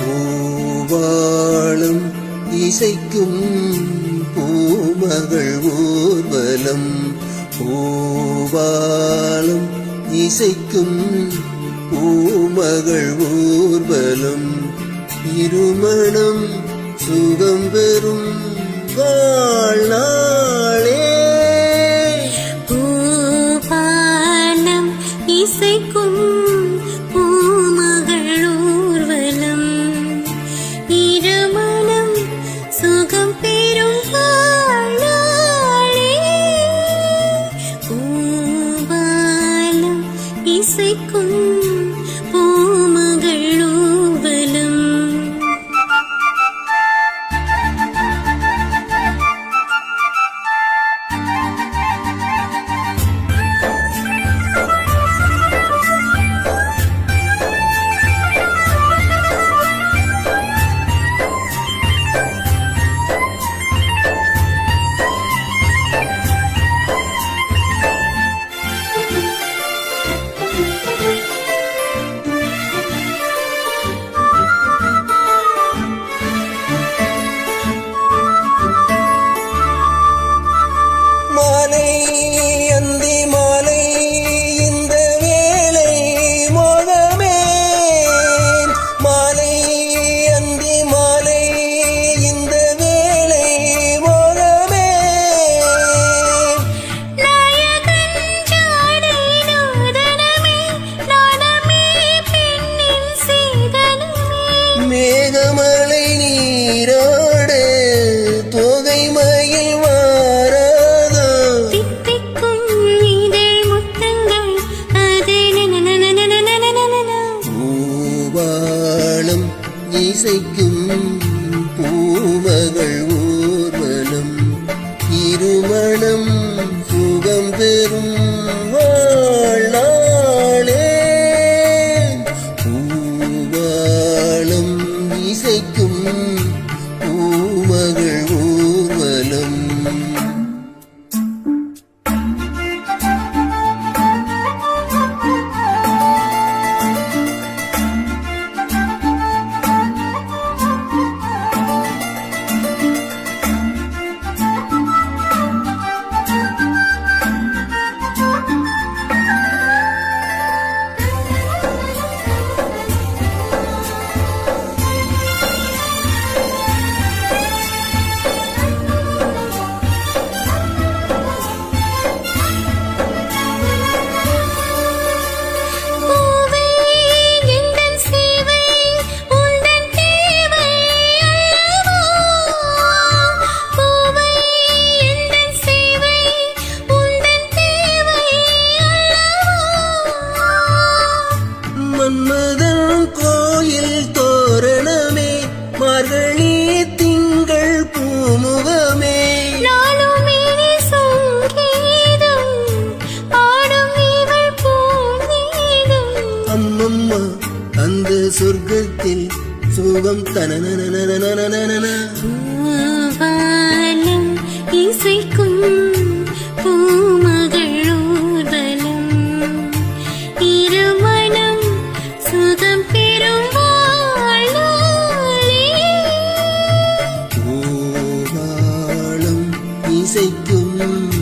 பூவாளும் இசைக்கும் பூமகள் ஊர்வலம். பூவாளும் இசைக்கும் பூமகள் ஊர்வலம். இருமணம் சுகம் பெறும் வாழ்நாள். 已习惯。Germany. seguir. சொர்க்கத்தில் சுகம் தனன இசைக்கும் இசைக்கும்